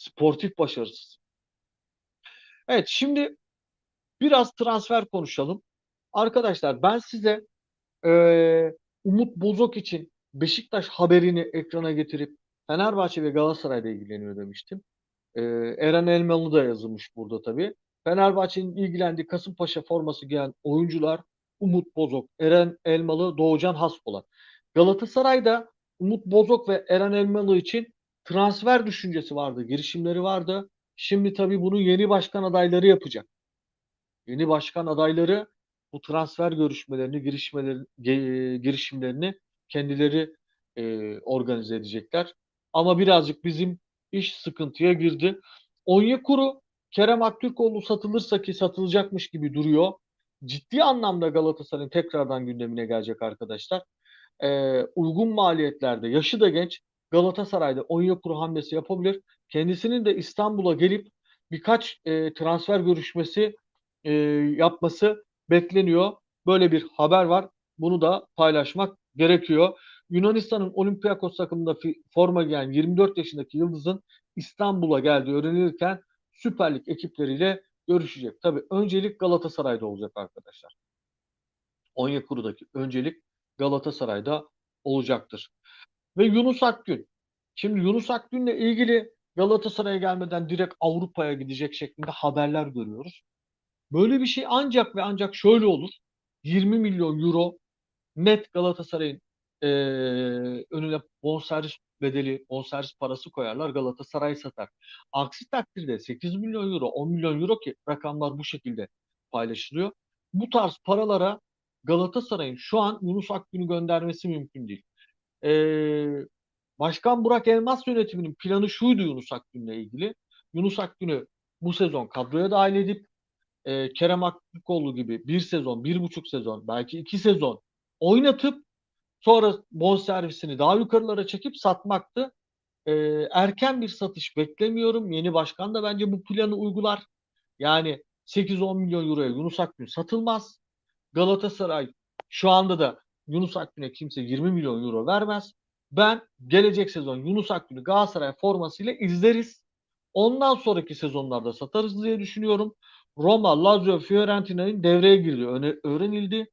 sportif başarısız. Evet şimdi biraz transfer konuşalım. Arkadaşlar ben size e, Umut Bozok için Beşiktaş haberini ekrana getirip Fenerbahçe ve Galatasaray'da ilgileniyor demiştim. E, Eren Elmalı da yazılmış burada tabii. Fenerbahçe'nin ilgilendiği Kasımpaşa forması giyen oyuncular Umut Bozok, Eren Elmalı, Doğucan Haspolat. Galatasaray'da Umut Bozok ve Eren Elmalı için transfer düşüncesi vardı, girişimleri vardı. Şimdi tabii bunu yeni başkan adayları yapacak. Yeni başkan adayları bu transfer görüşmelerini, girişimlerini, girişimlerini kendileri e, organize edecekler. Ama birazcık bizim iş sıkıntıya girdi. Onyekuru Kerem Aktürkoğlu satılırsa ki satılacakmış gibi duruyor. Ciddi anlamda Galatasaray'ın tekrardan gündemine gelecek arkadaşlar. Ee, uygun maliyetlerde yaşı da genç Galatasaray'da Onyekuru hamlesi yapabilir. Kendisinin de İstanbul'a gelip birkaç e, transfer görüşmesi e, yapması bekleniyor. Böyle bir haber var. Bunu da paylaşmak gerekiyor. Yunanistan'ın Olympiakos takımında forma giyen 24 yaşındaki Yıldız'ın İstanbul'a geldiği öğrenilirken Süper Lig ekipleriyle görüşecek. Tabii öncelik Galatasaray'da olacak arkadaşlar. Onyekuru'daki öncelik Galatasaray'da olacaktır. Ve Yunus Akgün. Şimdi Yunus Akgün'le ilgili Galatasaray'a gelmeden direkt Avrupa'ya gidecek şeklinde haberler görüyoruz. Böyle bir şey ancak ve ancak şöyle olur. 20 milyon euro net Galatasaray'ın e, önüne bonservis bedeli, bonservis parası koyarlar Galatasaray satar. Aksi takdirde 8 milyon euro, 10 milyon euro ki rakamlar bu şekilde paylaşılıyor. Bu tarz paralara Galatasaray'ın şu an Yunus Akgün'ü göndermesi mümkün değil. Ee, Başkan Burak Elmas yönetiminin planı şuydu Yunus Akgün'le ilgili. Yunus Akgün'ü bu sezon kadroya dahil edip e, Kerem Aktürkoğlu gibi bir sezon, bir buçuk sezon, belki iki sezon oynatıp sonra bonservisini daha yukarılara çekip satmaktı. E, erken bir satış beklemiyorum. Yeni başkan da bence bu planı uygular. Yani 8-10 milyon euroya Yunus Akgün satılmaz. Galatasaray şu anda da Yunus Akgün'e kimse 20 milyon euro vermez. Ben gelecek sezon Yunus Akgün'ü Galatasaray formasıyla izleriz. Ondan sonraki sezonlarda satarız diye düşünüyorum. Roma, Lazio, Fiorentina'nın devreye girdiği öğrenildi.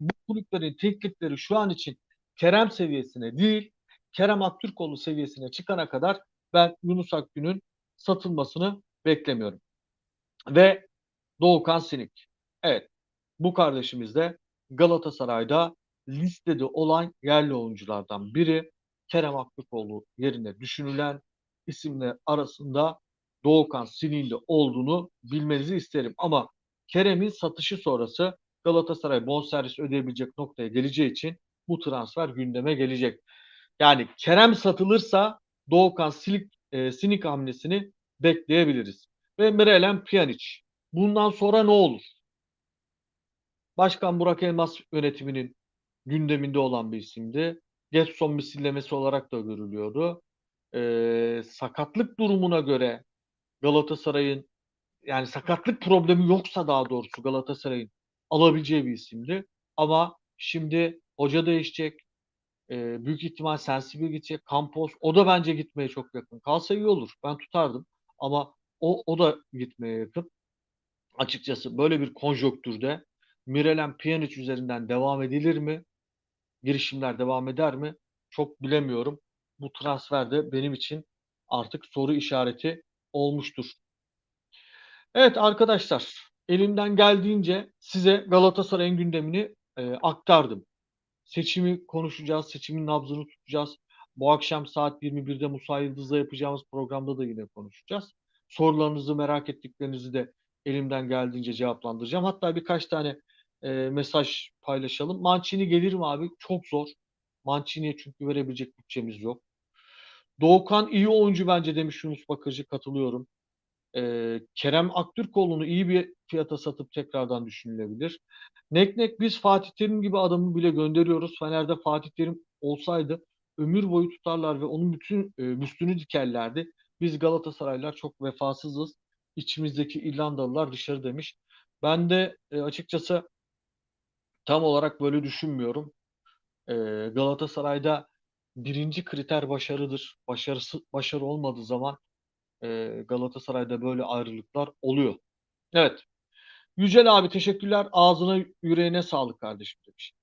Bu kulüplerin teklifleri şu an için Kerem seviyesine değil, Kerem Aktürkoğlu seviyesine çıkana kadar ben Yunus Akgün'ün satılmasını beklemiyorum. Ve Doğukan Sinik. Evet, bu kardeşimiz de Galatasaray'da listede olan yerli oyunculardan biri. Kerem Aktürkoğlu yerine düşünülen isimler arasında Doğukan Sinik'in de olduğunu bilmenizi isterim. Ama Kerem'in satışı sonrası Galatasaray bonservis ödeyebilecek noktaya geleceği için bu transfer gündeme gelecek. Yani Kerem satılırsa Doğukan Silik, e, Sinik hamlesini bekleyebiliriz. Ve Mirelem Pjanic. Bundan sonra ne olur? Başkan Burak Elmas yönetiminin gündeminde olan bir isimdi. Getson misillemesi olarak da görülüyordu. Ee, sakatlık durumuna göre Galatasaray'ın yani sakatlık problemi yoksa daha doğrusu Galatasaray'ın alabileceği bir isimdi. Ama şimdi hoca değişecek. Ee, büyük ihtimal Sensibil gidecek. Campos o da bence gitmeye çok yakın. Kalsa iyi olur. Ben tutardım. Ama o, o da gitmeye yakın. Açıkçası böyle bir konjonktürde Mirelem Pjanic üzerinden devam edilir mi? Girişimler devam eder mi? Çok bilemiyorum. Bu transfer de benim için artık soru işareti olmuştur. Evet arkadaşlar elimden geldiğince size Galatasaray'ın gündemini e, aktardım. Seçimi konuşacağız, seçimin nabzını tutacağız. Bu akşam saat 21'de Musa Yıldız'la yapacağımız programda da yine konuşacağız. Sorularınızı, merak ettiklerinizi de elimden geldiğince cevaplandıracağım. Hatta birkaç tane e, mesaj paylaşalım. Mancini gelir mi abi? Çok zor. Mancini'ye çünkü verebilecek bütçemiz yok. Doğukan iyi oyuncu bence demiş Yunus Bakırcı katılıyorum. Ee, Kerem Aktürkoğlu'nu iyi bir fiyata satıp tekrardan düşünülebilir. Neknek biz Fatih Terim gibi adamı bile gönderiyoruz. Fener'de Fatih Terim olsaydı ömür boyu tutarlar ve onun bütün e, üstünü dikerlerdi. Biz Galatasaraylar çok vefasızız. İçimizdeki İrlandalılar dışarı demiş. Ben de e, açıkçası tam olarak böyle düşünmüyorum. E, Galatasaray'da birinci kriter başarıdır. Başarısı başarı olmadığı zaman e, Galatasaray'da böyle ayrılıklar oluyor. Evet. Yücel abi teşekkürler. Ağzına yüreğine sağlık kardeşim demiş.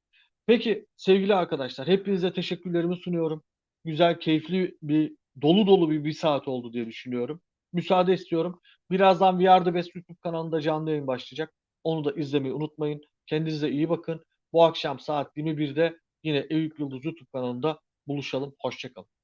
Peki sevgili arkadaşlar hepinize teşekkürlerimi sunuyorum. Güzel, keyifli bir dolu dolu bir bir saat oldu diye düşünüyorum. Müsaade istiyorum. Birazdan Are The Best YouTube kanalında canlı yayın başlayacak. Onu da izlemeyi unutmayın. Kendinize iyi bakın. Bu akşam saat 21'de yine Eyüp Yıldız YouTube kanalında buluşalım. Hoşçakalın.